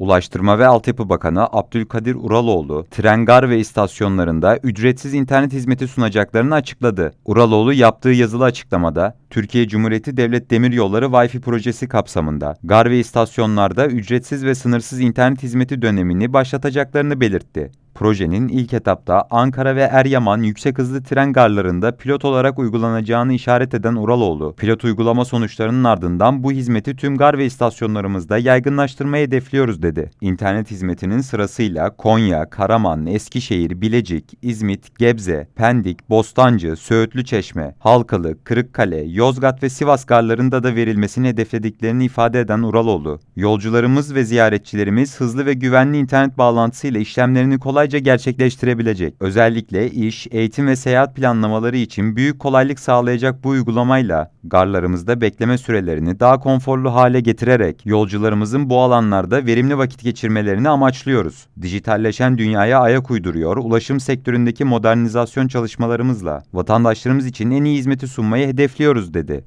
Ulaştırma ve Altyapı Bakanı Abdülkadir Uraloğlu, tren gar ve istasyonlarında ücretsiz internet hizmeti sunacaklarını açıkladı. Uraloğlu yaptığı yazılı açıklamada, Türkiye Cumhuriyeti Devlet Demiryolları Wi-Fi projesi kapsamında gar ve istasyonlarda ücretsiz ve sınırsız internet hizmeti dönemini başlatacaklarını belirtti. Projenin ilk etapta Ankara ve Eryaman yüksek hızlı tren garlarında pilot olarak uygulanacağını işaret eden Uraloğlu, pilot uygulama sonuçlarının ardından bu hizmeti tüm gar ve istasyonlarımızda yaygınlaştırmayı hedefliyoruz dedi. İnternet hizmetinin sırasıyla Konya, Karaman, Eskişehir, Bilecik, İzmit, Gebze, Pendik, Bostancı, Söğütlü Çeşme, Halkalı, Kırıkkale, Yozgat ve Sivas garlarında da verilmesini hedeflediklerini ifade eden Uraloğlu, yolcularımız ve ziyaretçilerimiz hızlı ve güvenli internet bağlantısıyla işlemlerini kolayca gerçekleştirebilecek. Özellikle iş, eğitim ve seyahat planlamaları için büyük kolaylık sağlayacak bu uygulamayla garlarımızda bekleme sürelerini daha konforlu hale getirerek yolcularımızın bu alanlarda verimli vakit geçirmelerini amaçlıyoruz. Dijitalleşen dünyaya ayak uyduruyor, ulaşım sektöründeki modernizasyon çalışmalarımızla vatandaşlarımız için en iyi hizmeti sunmayı hedefliyoruz dedi.